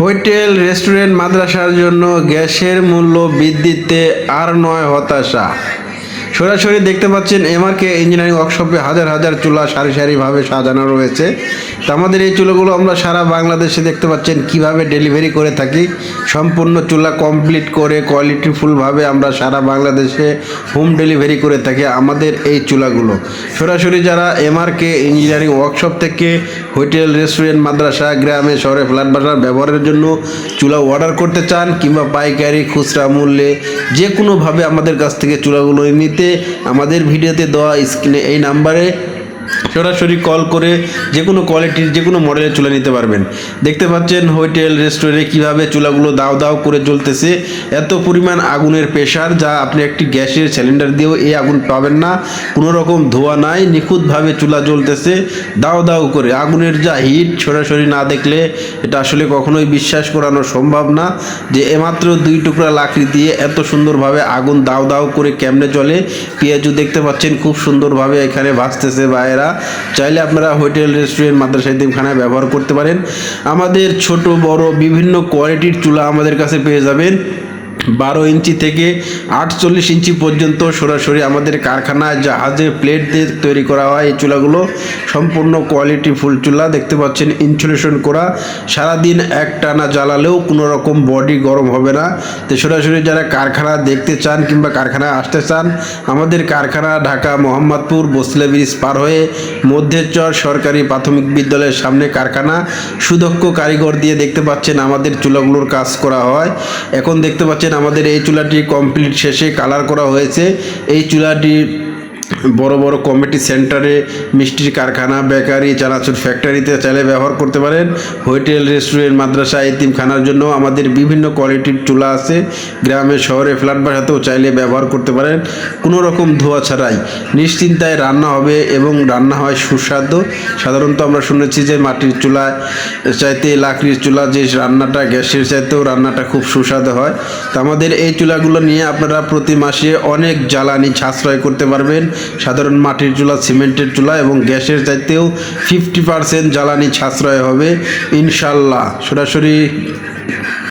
Hotel restaurant মাদ্রাসার জন্য গ্যাসের মূল্য বৃদ্ধিতে আর নয় হতাশা। সরাসরি দেখতে পাচ্ছেন এমআরকে ইঞ্জিনিয়ারিং ওয়ার্কশপে হাজার হাজার চুলা সারি সারিভাবে সাজানো রয়েছে। তো আমাদের এই চুলাগুলো আমরা সারা বাংলাদেশে দেখতে পাচ্ছেন কীভাবে ডেলিভারি করে থাকি। সম্পূর্ণ চুলা কমপ্লিট করে কোয়ালিটিফুলভাবে আমরা সারা বাংলাদেশে হোম ডেলিভারি করে থাকি আমাদের এই চুলাগুলো। সরাসরি যারা এমআরকে ইঞ্জিনিয়ারিং ওয়ার্কশপ থেকে হোটেল রেস্টুরেন্ট মাদ্রাসা, গ্রামে, শহরে ফ্ল্যাট বাসার ব্যবহারের জন্য চুলা অর্ডার করতে চান কিংবা পাইকারি, খুচরা মূল্যে যে কোনোভাবে আমাদের কাছ থেকে চুলাগুলো নিতে আমাদের ভিডিওতে দেওয়া স্ক্রিনে এই নাম্বারে সরাসরি কল করে যে কোনো কোয়ালিটির যে কোনো মডেলের চুলা নিতে পারবেন। দেখতে পাচ্ছেন হোটেল রেস্টুরেন্টে কীভাবে চুলাগুলো দাও দাও করে জ্বলতেছে। এত পরিমাণ আগুনের প্রেশার যা আপনি একটি গ্যাসের সিলিন্ডার দিয়েও এই আগুন পাবেন না। কোনো রকম ধোয়া নাই, নিখুঁতভাবে চুলা জ্বলতেছে। দাও দাও করে আগুনের যা হিট সরাসরি না দেখলে এটা আসলে কখনোই বিশ্বাস করানো সম্ভব না। যে এমাত্র দুই টুকরা লাকড়ি দিয়ে এত সুন্দরভাবে আগুন দাও দাও করে কেমনে চলে পেঁয়াজু দেখতে পাচ্ছেন খুব সুন্দরভাবে এখানে ভাসতেছে বাইরা চাইলে আপনারা হোটেল, রেস্টুরেন্ট মাদ্রাসা খানায় ব্যবহার করতে পারেন। আমাদের ছোট, বড়, বিভিন্ন কোয়ালিটির চুলা আমাদের কাছে পেয়ে যাবেন। বারো ইঞ্চি থেকে আটচল্লিশ ইঞ্চি পর্যন্ত সরাসরি আমাদের কারখানায় জাহাজের প্লেট দিয়ে তৈরি করা হয়। এই চুলাগুলো সম্পূর্ণ কোয়ালিটি ফুল চুলা। দেখতে পাচ্ছেন ইনসুলেশন করা। সারাদিন এক টানা জ্বালালেও কোনো রকম বডি গরম হবে না। তো সরাসরি যারা কারখানা দেখতে চান কিংবা কারখানায় আসতে চান, আমাদের কারখানা ঢাকা মোহাম্মদপুর বসলে ব্রিজ পার হয়ে মধ্যের চর সরকারি প্রাথমিক বিদ্যালয়ের সামনে কারখানা সুদক্ষ কারিগর দিয়ে দেখতে পাচ্ছেন আমাদের চুলাগুলোর কাজ করা হয়। এখন দেখতে পাচ্ছেন আমাদের এই চুলাটি কমপ্লিট শেষে কালার করা হয়েছে। এই চুলাটি বড় বড় কমিটি সেন্টারে মিষ্টির কারখানা, বেকারি, চানাচুর ফ্যাক্টরিতে চাইলে ব্যবহার করতে পারেন। হোটেল, রেস্টুরেন্ট, মাদ্রাসা এতিমখানার জন্য আমাদের বিভিন্ন কোয়ালিটির চুলা আছে। গ্রামে, শহরে, ফ্ল্যাট বাসাতেও চাইলে ব্যবহার করতে পারেন। কোনো রকম ধোয়া ছাড়াই। নিশ্চিন্তায় রান্না হবে এবং রান্না হয় সুস্বাদু। সাধারণত আমরা শুনেছি যে মাটির চুলা চাইতে লাকড়ির চুলা যে রান্নাটা, গ্যাসের চাইতেও রান্নাটা খুব সুস্বাদু হয়। তো আমাদের এই চুলাগুলো নিয়ে আপনারা প্রতি মাসে অনেক জ্বালানি সাশ্রয় করতে পারবেন। সাধারণ মাটির চুলা, সিমেন্টের চুলা এবং গ্যাসের চাইতেও ফিফটি পার্সেন্ট জ্বালানি সাশ্রয় হবে ইনশাল্লাহ সরাসরি